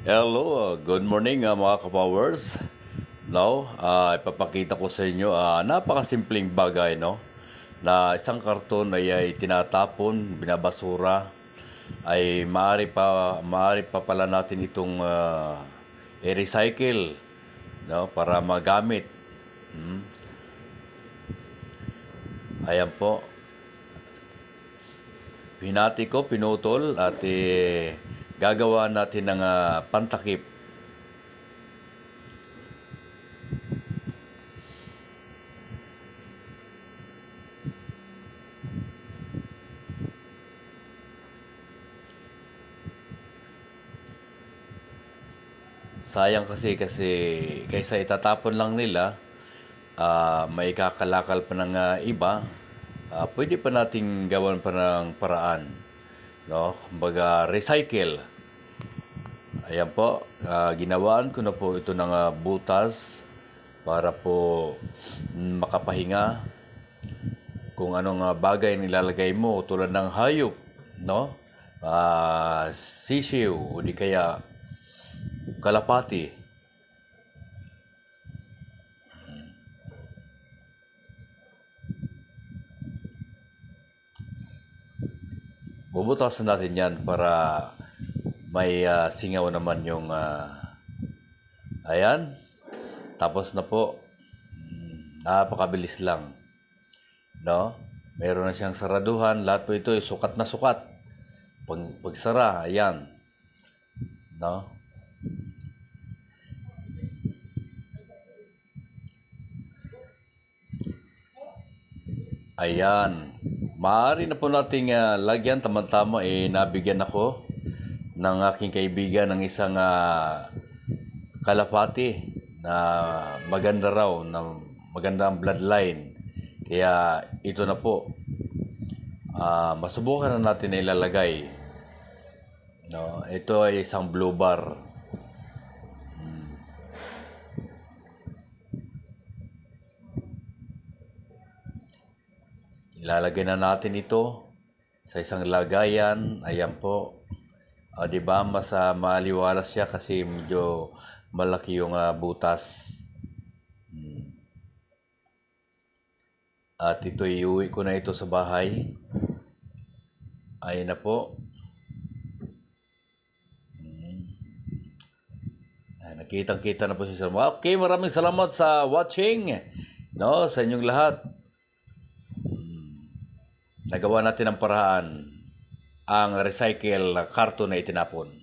Hello, uh, good morning uh, mga kapowers. Now, uh, ipapakita ko sa inyo uh, napakasimpleng bagay no na isang karton ay, ay tinatapon, binabasura ay maaari pa maaari pa pala natin itong uh, i-recycle no para magamit. Hmm. Ayan po. Pinati ko, pinutol at eh, gagawa natin ng ah, pantakip. Sayang kasi kasi kaysa itatapon lang nila, ah, may kakalakal pa ng ah, iba, ah, pwede pa nating gawan pa ng paraan. No? Kumbaga, recycle. Ayan po, ah, ginawaan ko na po ito ng ah, butas para po mm, makapahinga kung anong ah, bagay nilalagay mo tulad ng hayop, no? Ah, sisiw o di kaya kalapati. Bubutasan natin yan para may ah, singaw naman yung ah, ayan. Tapos na po. Mm, Napakabilis lang. No? Meron na siyang saraduhan. Lahat po ito ay sukat na sukat. Pag, pagsara, ayan. No? Ayan. Maaari na po nating ah, lagyan. Tama-tama eh, nabigyan ako ng aking kaibigan ng isang ah, kalapati na maganda raw, na maganda ang bloodline. Kaya ito na po. Ah, masubukan na natin na ilalagay. No, ito ay isang blue bar. Ilalagay na natin ito sa isang lagayan. Ayan po. Ah, 'di ba? Mas ah, maliwalas siya kasi medyo malaki yung ah, butas. Hmm. At ito iuwi ko na ito sa bahay. Ayun na po. Ay, nakitang-kita na po si Sir. Okay, maraming salamat sa watching. No, sa inyong lahat. Nagawa natin ang paraan ang recycle na karton na itinapon.